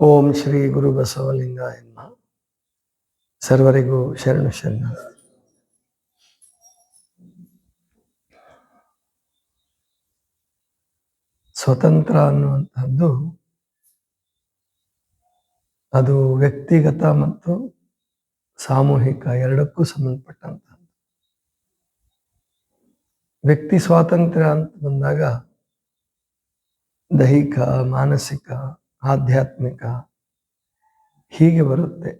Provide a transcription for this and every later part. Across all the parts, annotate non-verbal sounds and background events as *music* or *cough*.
ಓಂ ಶ್ರೀ ಗುರು ಬಸವಲಿಂಗ ನಮಃ. ಸರ್ವರಿಗೂ ಶರಣು ಶರಣ ಸ್ವತಂತ್ರ ಅನ್ನುವಂಥದ್ದು ಅದು ವ್ಯಕ್ತಿಗತ ಮತ್ತು ಸಾಮೂಹಿಕ ಎರಡಕ್ಕೂ ಸಂಬಂಧಪಟ್ಟಂತಹದ್ದು ವ್ಯಕ್ತಿ ಸ್ವಾತಂತ್ರ್ಯ ಅಂತ ಬಂದಾಗ ದೈಹಿಕ, ಮಾನಸಿಕ ಆಧ್ಯಾತ್ಮಿಕ ಹೀಗೆ ಬರುತ್ತೆ.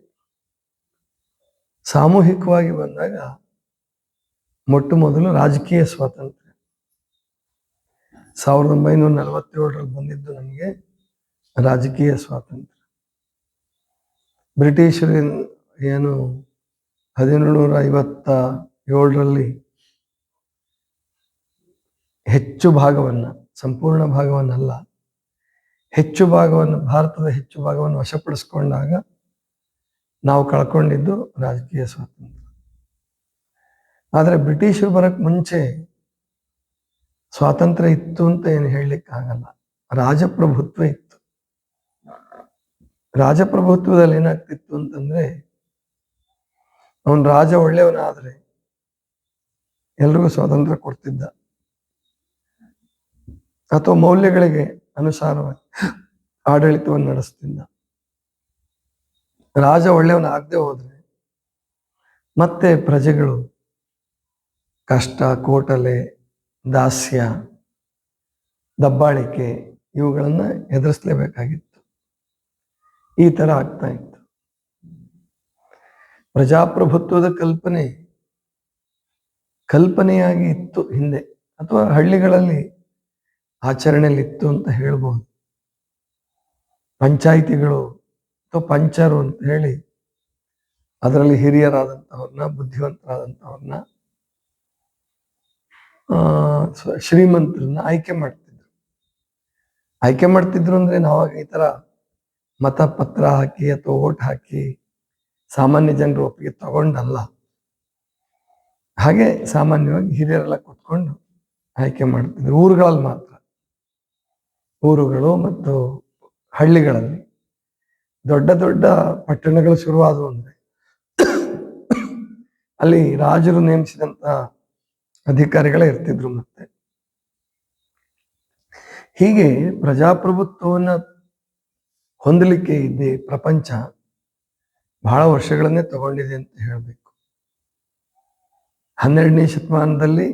ಸಾಮೂಹಿಕವಾಗಿ ಬಂದಾಗ ಮೊಟ್ಟ ಮೊದಲು ರಾಜಕೀಯ ಸ್ವಾತಂತ್ರ್ಯ. ಸಾವಿರದ ಒಂಬೈನೂರ ನಲವತ್ತೇಳರಲ್ಲಿ ಬಂದಿದ್ದು ನಮಗೆ ರಾಜಕೀಯ ಸ್ವಾತಂತ್ರ್ಯ. ಬ್ರಿಟಿಷರು ಏನು ಹದಿನೇಳುನೂರ ಐವತ್ತ ಏಳರಲ್ಲಿ ಹೆಚ್ಚು ಭಾಗವನ್ನು, ಸಂಪೂರ್ಣ ಭಾಗವನ್ನಲ್ಲ ಹೆಚ್ಚು ಭಾಗವನ್ನು, ಭಾರತದ ಹೆಚ್ಚು ಭಾಗವನ್ನು ವಶಪಡಿಸ್ಕೊಂಡಾಗ ನಾವು ಕಳ್ಕೊಂಡಿದ್ದು ರಾಜಕೀಯ ಸ್ವಾತಂತ್ರ್ಯ. ಆದರೆ ಬ್ರಿಟಿಷರು ಬರಕ್ ಮುಂಚೆ ಸ್ವಾತಂತ್ರ್ಯ ಇತ್ತು ಅಂತ ಏನು ಹೇಳಲಿಕ್ಕೆ ಆಗಲ್ಲ. ರಾಜಪ್ರಭುತ್ವ ಇತ್ತು. ರಾಜಪ್ರಭುತ್ವದಲ್ಲಿ ಏನಾಗ್ತಿತ್ತು ಅಂತಂದ್ರೆ, ಅವನ್ ರಾಜ ಒಳ್ಳೆಯವನಾದ್ರೆ ಎಲ್ರಿಗೂ ಸ್ವಾತಂತ್ರ್ಯ ಕೊಡ್ತಿದ್ದ. ಅಥವಾ ಮೌಲ್ಯಗಳಿಗೆ ಅನುಸಾರವಾಗಿ ಆಡಳಿತವನ್ನು ನಡೆಸ್ತಿದ್ದ. ರಾಜ ಒಳ್ಳೆಯವನ ಆಗದೆ ಹೋದ್ರೆ ಮತ್ತೆ ಪ್ರಜೆಗಳು ಕಷ್ಟ, ಕೋಟಲೆ, ದಾಸ್ಯ, ದಬ್ಬಾಳಿಕೆ ಇವುಗಳನ್ನ ಎದುರಿಸಲೇಬೇಕಾಗಿತ್ತು. ಈ ತರ ಆಗ್ತಾ ಇತ್ತು. ಪ್ರಜಾಪ್ರಭುತ್ವದ ಕಲ್ಪನೆ ಕಲ್ಪನೆಯಾಗಿ ಇತ್ತು ಹಿಂದೆ. ಅಥವಾ ಹಳ್ಳಿಗಳಲ್ಲಿ ಆಚರಣೆಯಲ್ಲಿ ಇತ್ತು ಅಂತ ಹೇಳ್ಬೋದು. ಪಂಚಾಯಿತಿಗಳು ಅಥವಾ ಪಂಚರು ಅಂತ ಹೇಳಿ ಅದರಲ್ಲಿ ಹಿರಿಯರಾದಂಥವ್ರನ್ನ ಬುದ್ಧಿವಂತರಾದಂಥವ್ರನ್ನ ಶ್ರೀಮಂತರನ್ನ ಆಯ್ಕೆ ಮಾಡ್ತಿದ್ರು. ಆಯ್ಕೆ ಮಾಡ್ತಿದ್ರು ಅಂದ್ರೆ ನಾವಾಗ ಈ ತರ ಮತ ಪತ್ರ ಹಾಕಿ ಅಥವಾ ಓಟ್ ಹಾಕಿ ಸಾಮಾನ್ಯ ಜನರ ಒಪ್ಪಿಗೆ ತಗೊಂಡಲ್ಲ. ಹಾಗೆ ಸಾಮಾನ್ಯವಾಗಿ ಹಿರಿಯರೆಲ್ಲ ಕೂತ್ಕೊಂಡು ಆಯ್ಕೆ ಮಾಡ್ತಿದ್ರು. ಊರುಗಳಲ್ಲಿ ಮಾತ್ರ. ಊರುಗಳು ಮತ್ತು ಹಳ್ಳಿಗಳಲ್ಲಿ ದೊಡ್ಡ ದೊಡ್ಡ ಪಟ್ಟಣಗಳು ಶುರುವಾದವು ಅಂದ್ರೆ ಅಲ್ಲಿ ರಾಜರು ನೇಮಿಸಿದಂತ ಅಧಿಕಾರಿಗಳೇ ಇರ್ತಿದ್ರು ಮತ್ತೆ. ಹೀಗೆ ಪ್ರಜಾಪ್ರಭುತ್ವವನ್ನ ಹೊಂದಲಿಕ್ಕೆ ಇದ್ದೇ ಪ್ರಪಂಚ ಬಹಳ ವರ್ಷಗಳನ್ನೇ ತಗೊಂಡಿದೆ ಅಂತ ಹೇಳಬೇಕು. ಹನ್ನೆರಡನೇ ಶತಮಾನದಲ್ಲಿ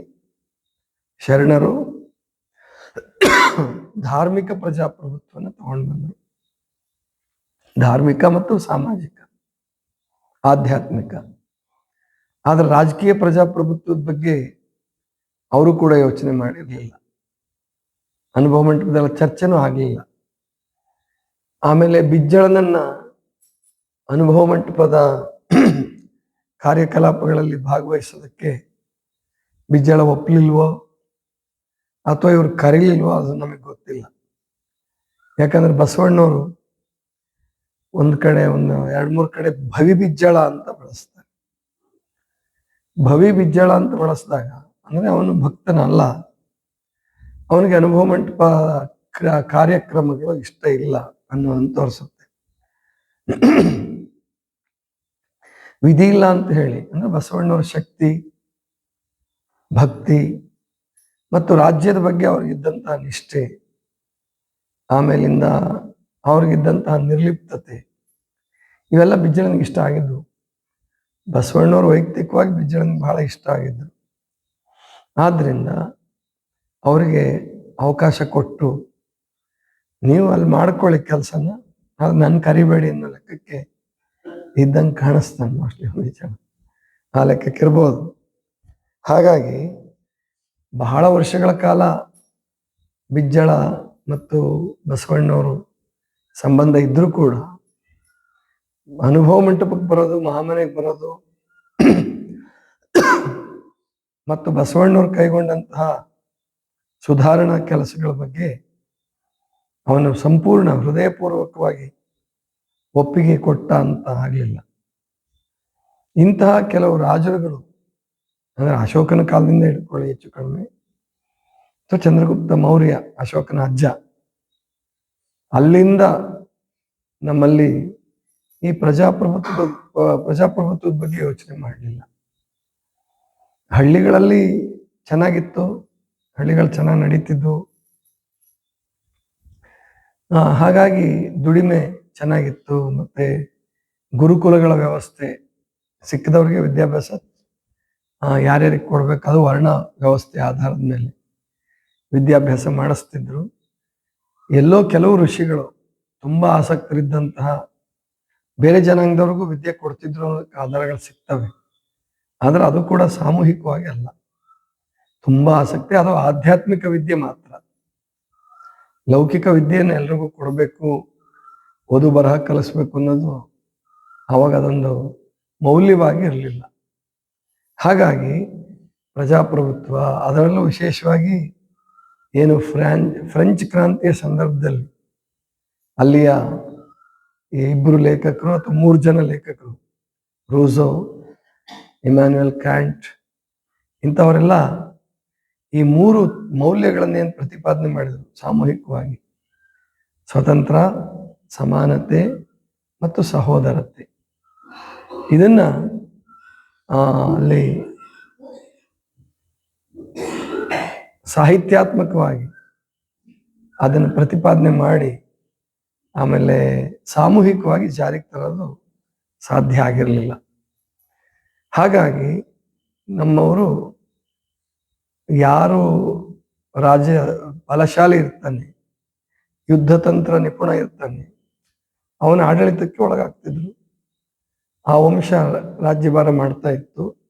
ಶರಣರು ಧಾರ್ಮಿಕ ಪ್ರಜಾಪ್ರಭುತ್ವನ ತಗೊಂಡು ಬಂದರು. ಧಾರ್ಮಿಕ ಮತ್ತು ಸಾಮಾಜಿಕ, ಆಧ್ಯಾತ್ಮಿಕ. ಆದ್ರೆ ರಾಜಕೀಯ ಪ್ರಜಾಪ್ರಭುತ್ವದ ಬಗ್ಗೆ ಅವರು ಕೂಡ ಯೋಚನೆ ಮಾಡಿರಲಿಲ್ಲ. ಅನುಭವ ಮಂಟಪದಲ್ಲ ಚರ್ಚೆನೂ ಆಗಲಿಲ್ಲ. ಆಮೇಲೆ ಬಿಜ್ಜಳನನ್ನ ಅನುಭವ ಮಂಟಪದ ಕಾರ್ಯಕಲಾಪಗಳಲ್ಲಿ ಭಾಗವಹಿಸೋದಕ್ಕೆ ಬಿಜ್ಜಳ ಒಪ್ಪಲಿಲ್ವೋ ಅಥವಾ ಇವ್ರು ಕರೀಲಿಲ್ವೋ ಅದು ನಮಗೆ ಗೊತ್ತಿಲ್ಲ. ಯಾಕಂದ್ರೆ ಬಸವಣ್ಣವರು ಒಂದ್ ಕಡೆ, ಒಂದು ಎರಡ್ ಮೂರ್ ಕಡೆ ಭವಿ ಬಿಜ್ಜಳ ಅಂತ ಬಳಸ್ತಾರೆ. ಭವಿ ಬಿಜ್ಜಳ ಅಂತ ಬಳಸಿದಾಗ, ಅಂದ್ರೆ ಅವನು ಭಕ್ತನಲ್ಲ. ಅವನಿಗೆ ಅನುಭವ ಮಂಟಪ ಕ್ರ- ಕಾರ್ಯಕ್ರಮಗಳು ಇಷ್ಟ ಇಲ್ಲ ಅನ್ನೋದನ್ನು ತೋರಿಸುತ್ತೆ ವಿಧಿ ಇಲ್ಲ ಅಂತ ಹೇಳಿ, ಅಂದ್ರೆ ಬಸವಣ್ಣವರ ಶಕ್ತಿ, ಭಕ್ತಿ ಮತ್ತು ರಾಜ್ಯದ ಬಗ್ಗೆ ಅವ್ರಿಗಿದ್ದಂತಹ ನಿಷ್ಠೆ, ಆಮೇಲಿಂದ ಅವ್ರಿಗಿದ್ದಂತಹ ನಿರ್ಲಿಪ್ತತೆ, ಇವೆಲ್ಲ ಬಿಜ್ಜಳನಿಗೆ ಇಷ್ಟ ಆಗಿದ್ದು ಬಸವಣ್ಣವ್ರು ವೈಯಕ್ತಿಕವಾಗಿ ಬಿಜ್ಜಳನಿಗೆ ಬಹಳ ಇಷ್ಟ ಆಗಿದ್ದು ಆದ್ದರಿಂದ ಅವರಿಗೆ ಅವಕಾಶ ಕೊಟ್ಟು ನೀವು ಅಲ್ಲಿ ಮಾಡ್ಕೊಳ್ಳಿ ಕೆಲಸನ, ಅದು ನನ್ನ ಕರಿಬೇಡಿ ಅನ್ನೋ ಲೆಕ್ಕಕ್ಕೆ ಇದ್ದಂಗೆ ಕಾಣಿಸ್ತಾನೆ ಮೋಸ್ಟ್ಲಿ ಬಿಜ್ಜಳ ಆ ಲೆಕ್ಕಕ್ಕಿರ್ಬೋದು ಹಾಗಾಗಿ ಬಹಳ ವರ್ಷಗಳ ಕಾಲ ಬಿಜ್ಜಳ ಮತ್ತು ಬಸವಣ್ಣವರು ಸಂಬಂಧ ಇದ್ದರೂ ಕೂಡ ಅನುಭವ ಮಂಟಪಕ್ಕೆ ಬರೋದು, ಮಹಾಮನೆಗೆ ಬರೋದು, ಮತ್ತು ಬಸವಣ್ಣವ್ರು ಕೈಗೊಂಡಂತಹ ಸುಧಾರಣಾ ಕೆಲಸಗಳ ಬಗ್ಗೆ ಅವನು ಸಂಪೂರ್ಣ ಹೃದಯಪೂರ್ವಕವಾಗಿ ಒಪ್ಪಿಗೆ ಕೊಟ್ಟ ಅಂತ ಆಗಲಿಲ್ಲ. ಇಂತಹ ಕೆಲವು ರಾಜರುಗಳು ಅಂದ್ರೆ ಅಶೋಕನ ಕಾಲದಿಂದ ಹಿಡ್ಕೊಳ್ಳಿ ಹೆಚ್ಚು ಕಡಿಮೆ. ಅಥವಾ ಚಂದ್ರಗುಪ್ತ ಮೌರ್ಯ, ಅಶೋಕನ ಅಜ್ಜ. ಅಲ್ಲಿಂದ ನಮ್ಮಲ್ಲಿ ಈ ಪ್ರಜಾಪ್ರಭುತ್ವದ ಪ್ರಜಾಪ್ರಭುತ್ವದ ಬಗ್ಗೆ ಯೋಚನೆ ಮಾಡಲಿಲ್ಲ. ಹಳ್ಳಿಗಳಲ್ಲಿ ಚೆನ್ನಾಗಿತ್ತು, ಹಳ್ಳಿಗಳು ಚೆನ್ನಾಗಿ ನಡೀತಿದ್ವು. ಹಾಗಾಗಿ ದುಡಿಮೆ ಚೆನ್ನಾಗಿತ್ತು, ಮತ್ತೆ ಗುರುಕುಲಗಳ ವ್ಯವಸ್ಥೆ, ಸಿಕ್ಕಿದವ್ರಿಗೆ ವಿದ್ಯಾಭ್ಯಾಸ ಯಾರ್ಯಾರಿಗೆ ಕೊಡ್ಬೇಕು ಅದು ವರ್ಣ ವ್ಯವಸ್ಥೆ ಆಧಾರದ ಮೇಲೆ ವಿದ್ಯಾಭ್ಯಾಸ ಮಾಡಿಸ್ತಿದ್ರು. ಎಲ್ಲೋ ಕೆಲವು ಋಷಿಗಳು ತುಂಬಾ ಆಸಕ್ತರಿದ್ದಂತಹ ಬೇರೆ ಜನಾಂಗದವ್ರಿಗೂ ವಿದ್ಯೆ ಕೊಡ್ತಿದ್ರು ಅನ್ನೋದಕ್ಕೆ ಆಧಾರಗಳು ಸಿಗ್ತವೆ. ಆದರೆ ಅದು ಕೂಡ ಸಾಮೂಹಿಕವಾಗಿ ಅಲ್ಲ. ತುಂಬಾ ಆಸಕ್ತಿ, ಅದು ಆಧ್ಯಾತ್ಮಿಕ ವಿದ್ಯೆ ಮಾತ್ರ. ಲೌಕಿಕ ವಿದ್ಯೆಯನ್ನು ಎಲ್ರಿಗೂ ಕೊಡಬೇಕು, ಓದು ಬರಹ ಕಲಿಸ್ಬೇಕು ಅನ್ನೋದು ಅವಾಗ ಅದೊಂದು ಮೌಲ್ಯವಾಗಿ ಇರಲಿಲ್ಲ. ಹಾಗಾಗಿ ಪ್ರಜಾಪ್ರಭುತ್ವ ಅದರಲ್ಲೂ ವಿಶೇಷವಾಗಿ ಏನು ಫ್ರಾನ್, ಫ್ರೆಂಚ್ ಕ್ರಾಂತಿಯ ಸಂದರ್ಭದಲ್ಲಿ ಅಲ್ಲಿಯ ಈ ಇಬ್ಬರು ಲೇಖಕರು ಅಥವಾ ಮೂರು ಜನ ಲೇಖಕರು ರೂಸೋ ಇಮ್ಯಾನ್ಯುಯಲ್ ಕ್ಯಾಂಟ್ ಇಂಥವರೆಲ್ಲ ಈ ಮೂರು ಮೌಲ್ಯಗಳನ್ನೇನು ಪ್ರತಿಪಾದನೆ ಮಾಡಿದರು? ಸಾಮೂಹಿಕವಾಗಿ. ಸ್ವತಂತ್ರ, ಸಮಾನತೆ ಮತ್ತು ಸಹೋದರತೆ. ಇದನ್ನ ಅಲ್ಲಿ ಸಾಹಿತ್ಯಾತ್ಮಕವಾಗಿ ಅದನ್ನು ಪ್ರತಿಪಾದನೆ ಮಾಡಿ ಆಮೇಲೆ ಸಾಮೂಹಿಕವಾಗಿ ಜಾರಿಗೆ ತರೋದು ಸಾಧ್ಯ ಆಗಿರಲಿಲ್ಲ. ಹಾಗಾಗಿ ನಮ್ಮವರು ಯಾರು ರಾಜ ಬಲಶಾಲಿ ಇರ್ತಾನೆ, ಯುದ್ಧತಂತ್ರ ನಿಪುಣ ಇರ್ತಾನೆ, ಅವನ ಆಡಳಿತಕ್ಕೆ ಒಳಗಾಗ್ತಿದ್ರು. ಆ ವಂಶ ರಾಜ್ಯಭಾರ ಮಾಡ್ತಾ ಇತ್ತು.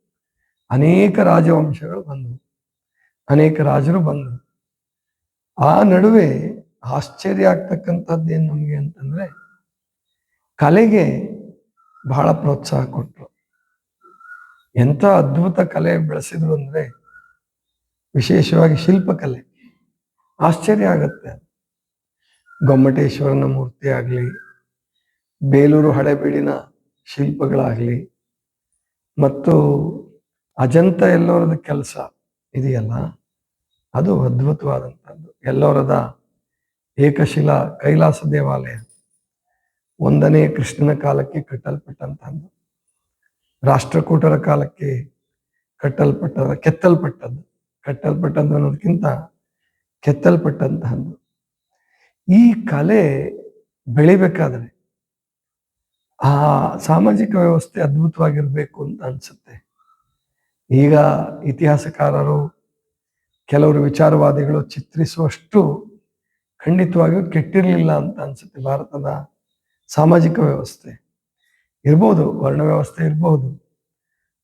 ಅನೇಕ ರಾಜವಂಶಗಳು ಬಂದವು. ಅನೇಕ ರಾಜರು ಬಂದರು. ಆ ನಡುವೆ ಆಶ್ಚರ್ಯ ಆಗ್ತಕ್ಕಂಥದ್ದು ಏನು ನಮಗೆ ಅಂತಂದ್ರೆ, ಕಲೆಗೆ ಬಹಳ ಪ್ರೋತ್ಸಾಹ ಕೊಟ್ಟರು ಎಂಥ ಅದ್ಭುತ ಕಲೆ ಬೆಳೆಸಿದ್ರು ಅಂದ್ರೆ, ವಿಶೇಷವಾಗಿ ಶಿಲ್ಪಕಲೆ. ಆಶ್ಚರ್ಯ ಆಗತ್ತೆ ಗೊಮ್ಮಟೇಶ್ವರನ ಮೂರ್ತಿ ಆಗಲಿ, ಬೇಲೂರು ಹಳೆಬೀಡಿನ ಶಿಲ್ಪಗಳಾಗಲಿ ಮತ್ತು ಅಜಂತ ಎಲ್ಲೋರದ ಕೆಲಸ ಇದೆಯಲ್ಲ, ಅದು ಅದ್ಭುತವಾದಂಥದ್ದು. ಎಲ್ಲೋರದ ಏಕಶಿಲಾ ಕೈಲಾಸ ದೇವಾಲಯ, ಒಂದನೇ ಕೃಷ್ಣನ ಕಾಲಕ್ಕೆ ಕಟ್ಟಲ್ಪಟ್ಟಂಥದ್ದು ರಾಷ್ಟ್ರಕೂಟರ ಕಾಲಕ್ಕೆ ಕಟ್ಟಲ್ಪಟ್ಟ ಕೆತ್ತಲ್ಪಟ್ಟದ್ದು, ಕಟ್ಟಲ್ಪಟ್ಟದ್ದು ಅನ್ನೋದಕ್ಕಿಂತ ಕೆತ್ತಲ್ಪಟ್ಟಂತಹದ್ದು. ಈ ಕಲೆ ಬೆಳಿಬೇಕಾದ್ರೆ ಆ ಸಾಮಾಜಿಕ ವ್ಯವಸ್ಥೆ ಅದ್ಭುತವಾಗಿರ್ಬೇಕು ಅಂತ ಅನ್ಸುತ್ತೆ. ಈಗ ಇತಿಹಾಸಕಾರರು, ಕೆಲವರು ವಿಚಾರವಾದಿಗಳು ಚಿತ್ರಿಸುವಷ್ಟು ಖಂಡಿತವಾಗಿಯೂ ಕೆಟ್ಟಿರಲಿಲ್ಲ ಅಂತ ಅನ್ಸುತ್ತೆ ಭಾರತದ ಸಾಮಾಜಿಕ ವ್ಯವಸ್ಥೆ. ಇರ್ಬೋದು, ವರ್ಣ ವ್ಯವಸ್ಥೆ ಇರ್ಬೋದು.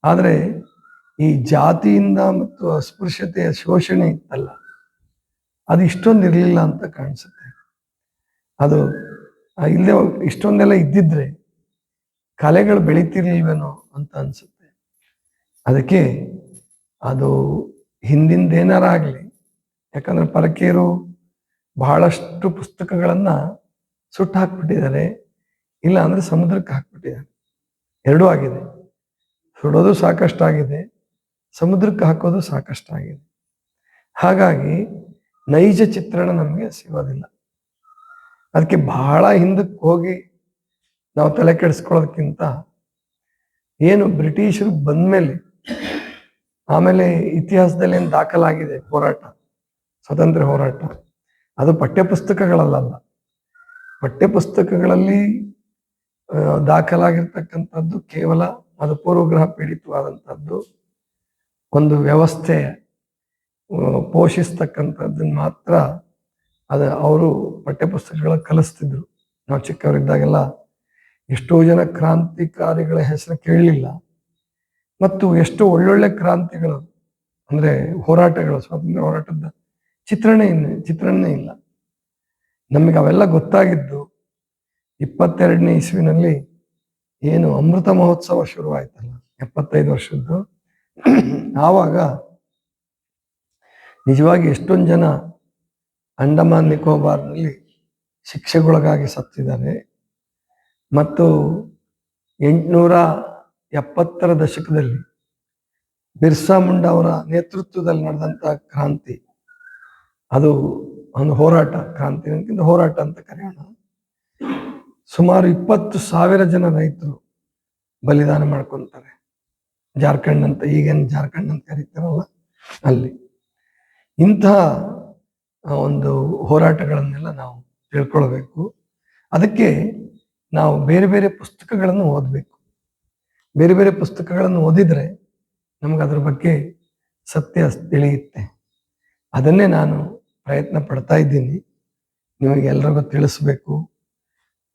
ಆದರೆ ಈ ಜಾತಿಯಿಂದ ಮತ್ತು ಅಸ್ಪೃಶ್ಯತೆಯ ಶೋಷಣೆ ಇತ್ತಲ್ಲ, ಅದು ಇಷ್ಟೊಂದು ಇರಲಿಲ್ಲ ಅಂತ ಕಾಣಿಸುತ್ತೆ. ಅದು ಇಲ್ಲದೆ ಇಷ್ಟೊಂದೆಲ್ಲ ಇದ್ದಿದ್ರೆ ಕಲೆಗಳು ಬೆಳೀತಿರ್ಲಿಲ್ವೇನೋ ಅಂತ ಅನ್ಸುತ್ತೆ. ಅದಕ್ಕೆ ಅದು ಆಗಲಿ ಯಾಕಂದ್ರೆ ಪರಕೀಯರು ಬಹಳಷ್ಟು ಪುಸ್ತಕಗಳನ್ನ ಸುಟ್ಟು ಹಾಕ್ಬಿಟ್ಟಿದ್ದಾರೆ, ಇಲ್ಲ ಅಂದ್ರೆ ಸಮುದ್ರಕ್ಕೆ ಹಾಕ್ಬಿಟ್ಟಿದ್ದಾರೆ. ಎರಡೂ ಆಗಿದೆ. ಸುಡೋದು ಸಾಕಷ್ಟಾಗಿದೆ, ಸಮುದ್ರಕ್ಕೆ ಹಾಕೋದು ಸಾಕಷ್ಟಾಗಿದೆ. ಹಾಗಾಗಿ ನೈಜ ಚಿತ್ರಣ ನಮಗೆ ಸಿಗೋದಿಲ್ಲ. ಅದಕ್ಕೆ ಬಹಳ ಹಿಂದಕ್ಕೆ ಹೋಗಿ ನಾವು ತಲೆ ಕೆಡಿಸ್ಕೊಳ್ಳೋದಕ್ಕಿಂತ ಏನು ಬ್ರಿಟಿಷರು ಬಂದ್ಮೇಲೆ ಆಮೇಲೆ ಇತಿಹಾಸದಲ್ಲಿ ಏನು ದಾಖಲಾಗಿದೆ ಹೋರಾಟ, ಸ್ವಾತಂತ್ರ್ಯ ಹೋರಾಟ, ಅದು ಪಠ್ಯಪುಸ್ತಕಗಳಲ್ಲ ಪಠ್ಯಪುಸ್ತಕಗಳಲ್ಲಿ ದಾಖಲಾಗಿರ್ತಕ್ಕಂಥದ್ದು ಕೇವಲ ಅದು ಪೂರ್ವಗ್ರಹ ಪೀಡಿತವಾದಂಥದ್ದು, ಒಂದು ವ್ಯವಸ್ಥೆ ಪೋಷಿಸ್ತಕ್ಕಂಥದ್ದನ್ನು ಮಾತ್ರ ಅದು ಅವರು ಪಠ್ಯಪುಸ್ತಕಗಳ ಕಲಿಸ್ತಿದ್ರು. ನಾವು ಚಿಕ್ಕವರಿದ್ದಾಗೆಲ್ಲ ಎಷ್ಟೋ ಜನ ಕ್ರಾಂತಿಕಾರಿಗಳ ಹೆಸರು ಕೇಳಲಿಲ್ಲ. ಮತ್ತು ಎಷ್ಟೋ ಒಳ್ಳೊಳ್ಳೆ ಕ್ರಾಂತಿಗಳು, ಅಂದ್ರೆ ಹೋರಾಟಗಳು, ಸ್ವಾತಂತ್ರ್ಯ ಹೋರಾಟದ ಚಿತ್ರಣ ಚಿತ್ರಣನೇ ಇಲ್ಲ. ನಮಗೆ ಅವೆಲ್ಲ ಗೊತ್ತಾಗಿದ್ದು ಇಪ್ಪತ್ತೆರಡನೇ ಇಸ್ವಿನಲ್ಲಿ ಏನು ಅಮೃತ ಮಹೋತ್ಸವ ಶುರುವಾಯ್ತಲ್ಲ, ಎಪ್ಪತ್ತೈದು ವರ್ಷದ್ದು. ಆವಾಗ ನಿಜವಾಗಿ ಎಷ್ಟೊಂದು ಜನ ಅಂಡಮಾನ್ ನಿಕೋಬಾರ್ನಲ್ಲಿ ಶಿಕ್ಷೆಗೊಳಗಾಗಿ ಸತ್ತಿದ್ದಾರೆ. ಮತ್ತು ಎಂಟುನೂರ ಎಪ್ಪತ್ತರ ದಶಕದಲ್ಲಿ ಬಿರ್ಸಾ ಮುಂಡಾ ಅವರ ನೇತೃತ್ವದಲ್ಲಿ ನಡೆದಂಥ ಕ್ರಾಂತಿ, ಅದು ಒಂದು ಹೋರಾಟ, ಕ್ರಾಂತಿ ಹೋರಾಟ ಅಂತ ಕರೆಯೋಣ. ಸುಮಾರು ಇಪ್ಪತ್ತು ಸಾವಿರ ಜನ ರೈತರು ಬಲಿದಾನ ಮಾಡ್ಕೊತಾರೆ. ಜಾರ್ಖಂಡ್ ಅಂತ, ಈಗೇನು ಜಾರ್ಖಂಡ್ ಅಂತ ಕರೀತಾರಲ್ಲ ಅಲ್ಲಿ. ಇಂತಹ ಒಂದು ಹೋರಾಟಗಳನ್ನೆಲ್ಲ ನಾವು ತಿಳ್ಕೊಳ್ಬೇಕು. ಅದಕ್ಕೆ ನಾವು ಬೇರೆ ಬೇರೆ ಪುಸ್ತಕಗಳನ್ನು ಓದಬೇಕು. ಬೇರೆ ಬೇರೆ ಪುಸ್ತಕಗಳನ್ನು ಓದಿದರೆ ನಮಗೆ ಅದ್ರ ಬಗ್ಗೆ ಸತ್ಯ ತಿಳಿಯುತ್ತೆ. ಅದನ್ನೇ ನಾನು ಪ್ರಯತ್ನ ಪಡ್ತಾ ಇದ್ದೀನಿ. ನಿಮಗೆ ಎಲ್ರಿಗೂ ತಿಳಿಸ್ಬೇಕು.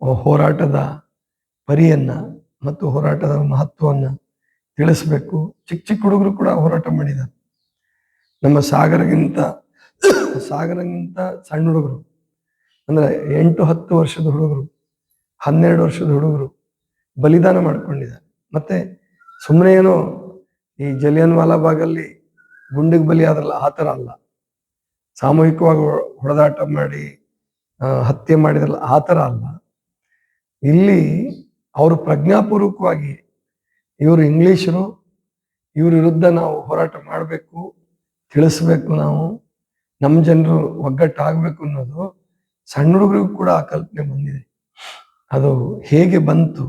ಹೋರಾಟದ ಪರಿಯನ್ನು ಮತ್ತು ಹೋರಾಟದ ಮಹತ್ವವನ್ನು ತಿಳಿಸ್ಬೇಕು. ಚಿಕ್ಕ ಚಿಕ್ಕ ಹುಡುಗರು ಕೂಡ ಹೋರಾಟ ಮಾಡಿದ್ದಾರೆ ನಮ್ಮ ಸಾಗರಗಿಂತ ಸಾಗರಗಿಂತ ಸಣ್ಣ ಹುಡುಗರು. ಅಂದರೆ ಎಂಟು ಹತ್ತು ವರ್ಷದ ಹುಡುಗರು. ಹನ್ನೆರಡು ವರ್ಷದ ಹುಡುಗರು ಬಲಿದಾನ ಮಾಡ್ಕೊಂಡಿದ್ದಾರೆ. ಮತ್ತೆ ಸುಮ್ಮನೆ ಏನೋ ಈ ಜಲಿಯನ್ ವಾಲಾಬಾಗಲ್ಲಿ ಗುಂಡಿಗೆ ಬಲಿ ಆದ್ರಲ್ಲ, ಆ ಥರ ಅಲ್ಲ. ಸಾಮೂಹಿಕವಾಗಿ ಹೊಡೆದಾಟ ಮಾಡಿ ಹತ್ಯೆ ಮಾಡಿದ್ರಲ್ಲ, ಆ ಥರ ಅಲ್ಲ. ಇಲ್ಲಿ ಅವರು ಪ್ರಜ್ಞಾಪೂರ್ವಕವಾಗಿ ಇವರು ಇಂಗ್ಲಿಷರು, ಇವ್ರ ವಿರುದ್ಧ ನಾವು ಹೋರಾಟ ಮಾಡಬೇಕು, ತಿಳಿಸ್ಬೇಕು ನಾವು, ನಮ್ಮ ಜನರು ಒಗ್ಗಟ್ಟಾಗಬೇಕು ಅನ್ನೋದು ಸಣ್ಣ ಹುಡುಗರಿಗೂ ಕೂಡ ಆ ಕಲ್ಪನೆ ಬಂದಿದೆ. ಅದು ಹೇಗೆ ಬಂತು,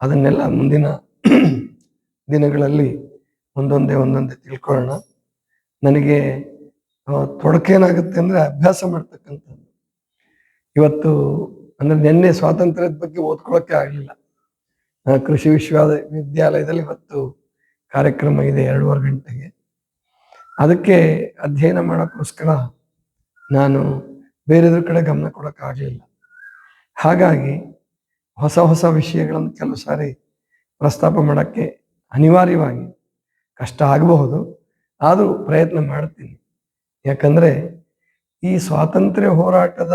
ಅದನ್ನೆಲ್ಲ ಮುಂದಿನ *clears throat* ದಿನಗಳಲ್ಲಿ ಒಂದೊಂದೇ ಒಂದೊಂದೇ ತಿಳ್ಕೊಳ್ಳೋಣ. ನನಗೆ ತೊಡಕೇನಾಗುತ್ತೆ ಅಂದರೆ ಅಭ್ಯಾಸ ಮಾಡ್ತಕ್ಕಂಥದ್ದು. ಇವತ್ತು ಅಂದರೆ ನಿನ್ನೆ ಸ್ವಾತಂತ್ರ್ಯದ ಬಗ್ಗೆ ಓದ್ಕೊಳ್ಳೋಕೆ ಆಗಲಿಲ್ಲ. ಕೃಷಿ ವಿಶ್ವವಿದ್ಯಾಲಯದಲ್ಲಿ ಇವತ್ತು ಕಾರ್ಯಕ್ರಮ ಇದೆ ಎರಡೂವರೆ ಗಂಟೆಗೆ. ಅದಕ್ಕೆ ಅಧ್ಯಯನ ಮಾಡೋಕ್ಕೋಸ್ಕರ ನಾನು ಬೇರೆದ್ರ ಕಡೆ ಗಮನ ಕೊಡೋಕ್ಕಾಗಲಿಲ್ಲ. ಹಾಗಾಗಿ ಹೊಸ ಹೊಸ ವಿಷಯಗಳನ್ನು ಕೆಲವು ಸಾರಿ ಪ್ರಸ್ತಾಪ ಮಾಡೋಕ್ಕೆ ಅನಿವಾರ್ಯವಾಗಿ ಕಷ್ಟ ಆಗಬಹುದು. ಆದರೂ ಪ್ರಯತ್ನ ಮಾಡ್ತೀನಿ ಯಾಕಂದರೆ ಈ ಸ್ವಾತಂತ್ರ್ಯ ಹೋರಾಟದ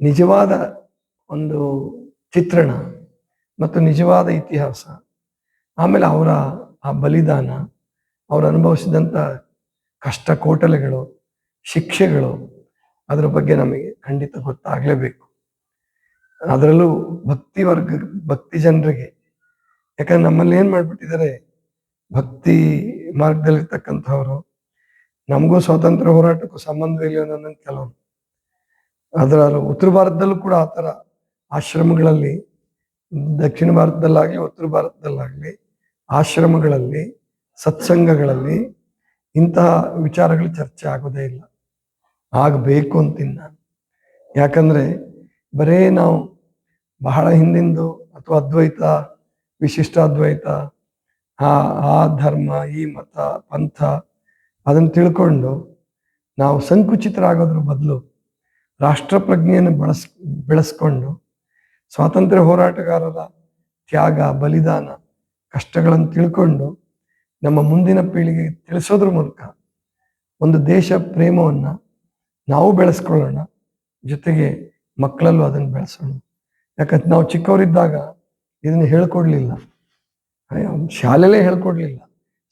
ನಿಜವಾದ ಒಂದು ಚಿತ್ರಣ ಮತ್ತು ನಿಜವಾದ ಇತಿಹಾಸ, ಆಮೇಲೆ ಅವರ ಆ ಬಲಿದಾನ, ಅವರು ಅನುಭವಿಸಿದಂಥ ಕಷ್ಟ ಕೋಟಲೆಗಳು ಶಿಕ್ಷೆಗಳು, ಅದರ ಬಗ್ಗೆ ನಮಗೆ ಖಂಡಿತ ಗೊತ್ತಾಗಲೇಬೇಕು. ಅದರಲ್ಲೂ ಭಕ್ತಿ ವರ್ಗ, ಭಕ್ತಿ ಜನರಿಗೆ. ಯಾಕಂದ್ರೆ ನಮ್ಮಲ್ಲಿ ಏನು ಮಾಡ್ಬಿಟ್ಟಿದ್ದಾರೆ, ಭಕ್ತಿ ಮಾರ್ಗದಲ್ಲಿರ್ತಕ್ಕಂಥವ್ರು, ನಮಗೂ ಸ್ವಾತಂತ್ರ್ಯ ಹೋರಾಟಕ್ಕೂ ಸಂಬಂಧವಿಲ್ಲ ಅನ್ನೋ ಕೆಲವರು. ಅದರ ಉತ್ತರ ಭಾರತದಲ್ಲೂ ಕೂಡ ಆ ಥರ ಆಶ್ರಮಗಳಲ್ಲಿ, ದಕ್ಷಿಣ ಭಾರತದಲ್ಲಾಗಲಿ, ಉತ್ತರ ಭಾರತದಲ್ಲಾಗಲಿ, ಆಶ್ರಮಗಳಲ್ಲಿ, ಸತ್ಸಂಗಗಳಲ್ಲಿ ಇಂತಹ ವಿಚಾರಗಳು ಚರ್ಚೆ ಆಗೋದೇ ಇಲ್ಲ. ಆಗಬೇಕು ಅಂತೀನಿ ನಾನು ಯಾಕಂದ್ರೆ ಬರೇ ನಾವು ಬಹಳ ಹಿಂದಿಂದು ಅಥವಾ ಅದ್ವೈತ, ವಿಶಿಷ್ಟ ಅದ್ವೈತ, ಆ ಆ ಧರ್ಮ, ಈ ಮತ, ಪಂಥ, ಅದನ್ನು ತಿಳ್ಕೊಂಡು ನಾವು ಸಂಕುಚಿತರಾಗೋದ್ರ ಬದಲು ರಾಷ್ಟ್ರಪ್ರಜ್ಞೆಯನ್ನು ಬಳಸ್, ಬೆಳೆಸ್ಕೊಂಡು ಸ್ವಾತಂತ್ರ್ಯ ಹೋರಾಟಗಾರರ ತ್ಯಾಗ, ಬಲಿದಾನ, ಕಷ್ಟಗಳನ್ನು ತಿಳ್ಕೊಂಡು ನಮ್ಮ ಮುಂದಿನ ಪೀಳಿಗೆಗೆ ತಿಳಿಸೋದ್ರ ಮೂಲಕ ಒಂದು ದೇಶ ಪ್ರೇಮವನ್ನು ನಾವು ಬೆಳೆಸ್ಕೊಳ್ಳೋಣ. ಜೊತೆಗೆ ಮಕ್ಕಳಲ್ಲೂ ಅದನ್ನು ಬೆಳೆಸೋಣ. ಯಾಕಂದ್ರೆ ನಾವು ಚಿಕ್ಕವರಿದ್ದಾಗ ಇದನ್ನು ಹೇಳ್ಕೊಡ್ಲಿಲ್ಲ. ಶಾಲೆಲೇ ಹೇಳ್ಕೊಡ್ಲಿಲ್ಲ.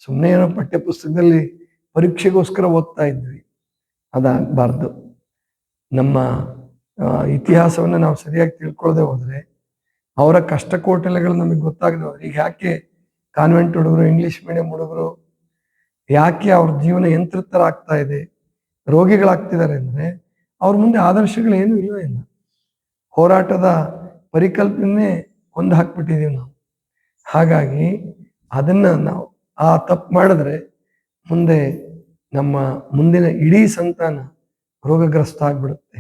ಸುಮ್ಮನೆ ಏನೋ ಪಠ್ಯ ಪುಸ್ತಕದಲ್ಲಿ ಪರೀಕ್ಷೆಗೋಸ್ಕರ ಓದ್ತಾ ಇದ್ವಿ. ಅದಾಗಬಾರ್ದು. ನಮ್ಮ ಇತಿಹಾಸವನ್ನು ನಾವು ಸರಿಯಾಗಿ ತಿಳ್ಕೊಳ್ಳದೆ ಹೋದರೆ ಅವರ ಕಷ್ಟ ಕೋಟಲೆಗಳು ನಮಗೆ ಗೊತ್ತಾಗದೆ ಹೋದ್ರೆ ಈಗ ಯಾಕೆ ಕಾನ್ವೆಂಟ್ ಹುಡುಗರು, ಇಂಗ್ಲಿಷ್ ಮೀಡಿಯಂ ಹುಡುಗರು ಯಾಕೆ ಅವ್ರ ಜೀವನ ಯಂತ್ರ ಆಗ್ತಾ ಇದೆ, ರೋಗಿಗಳಾಗ್ತಿದ್ದಾರೆ ಅಂದ್ರೆ ಅವ್ರ ಮುಂದೆ ಆದರ್ಶಗಳು ಏನೂ ಇಲ್ಲವೇ ಇಲ್ಲ. ಹೋರಾಟದ ಪರಿಕಲ್ಪನೆ ಕೊಂದು ಹಾಕ್ಬಿಟ್ಟಿದ್ದೀವಿ ನಾವು. ಹಾಗಾಗಿ ಅದನ್ನು ನಾವು ಆ ತಪ್ಪು ಮಾಡಿದ್ರೆ ಮುಂದೆ ನಮ್ಮ ಮುಂದಿನ ಇಡೀ ಸಂತಾನ ರೋಗಗ್ರಸ್ತ ಆಗಿಬಿಡುತ್ತೆ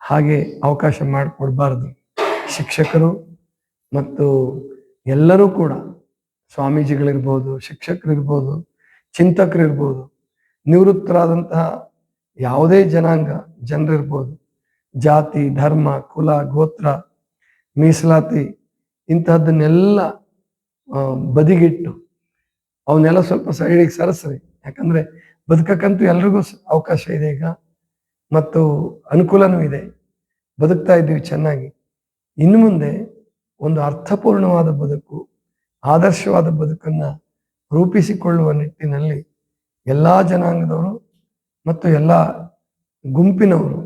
ಹಾಗೆ ಅವಕಾಶ ಮಾಡಿಕೊಡ್ಬಾರ್ದು. ಶಿಕ್ಷಕರು ಮತ್ತು ಎಲ್ಲರೂ ಕೂಡ ಸ್ವಾಮೀಜಿಗಳಿರ್ಬೋದು, ಶಿಕ್ಷಕರಿರ್ಬೋದು, ಚಿಂತಕರಿರ್ಬೋದು, ನಿವೃತ್ತರಾದಂತಹ ಯಾವುದೇ ಜನಾಂಗ ಜನರಿರ್ಬೋದು ಜಾತಿ, ಧರ್ಮ, ಕುಲ, ಗೋತ್ರ, ಮೀಸಲಾತಿ ಇಂತಹದ್ದನ್ನೆಲ್ಲ ಬದಿಗಿಟ್ಟು ಅವನ್ನೆಲ್ಲ ಸ್ವಲ್ಪ ಸೈಡಿಗೆ ಸರಿಸ್ರಿ. ಯಾಕಂದ್ರೆ ಬದುಕಕ್ಕಂತೂ ಎಲ್ರಿಗೂ ಅವಕಾಶ ಇದೆ ಈಗ. ಮತ್ತು ಅನುಕೂಲನೂ ಇದೆ. ಬದುಕ್ತಾ ಇದ್ದೀವಿ ಚೆನ್ನಾಗಿ. ಇನ್ನು ಮುಂದೆ ಒಂದು ಅರ್ಥಪೂರ್ಣವಾದ ಬದುಕು, ಆದರ್ಶವಾದ ಬದುಕನ್ನು ರೂಪಿಸಿಕೊಳ್ಳುವ ನಿಟ್ಟಿನಲ್ಲಿ ಎಲ್ಲ ಜನಾಂಗದವರು ಮತ್ತು ಎಲ್ಲ ಗುಂಪಿನವರು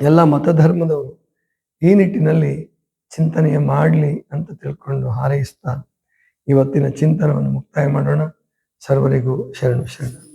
ಎಲ್ಲ ಮತಧರ್ಮದವರು ಈ ನಿಟ್ಟಿನಲ್ಲಿ ಚಿಂತನೆಯ ಮಾಡಲಿ ಅಂತ ತಿಳ್ಕೊಂಡು ಹಾರೈಸ್ತಾ ಇವತ್ತಿನ ಚಿಂತನವನ್ನು ಮುಕ್ತಾಯ ಮಾಡೋಣ. ಸರ್ವರಿಗೂ ಶರಣು ಶರಣ.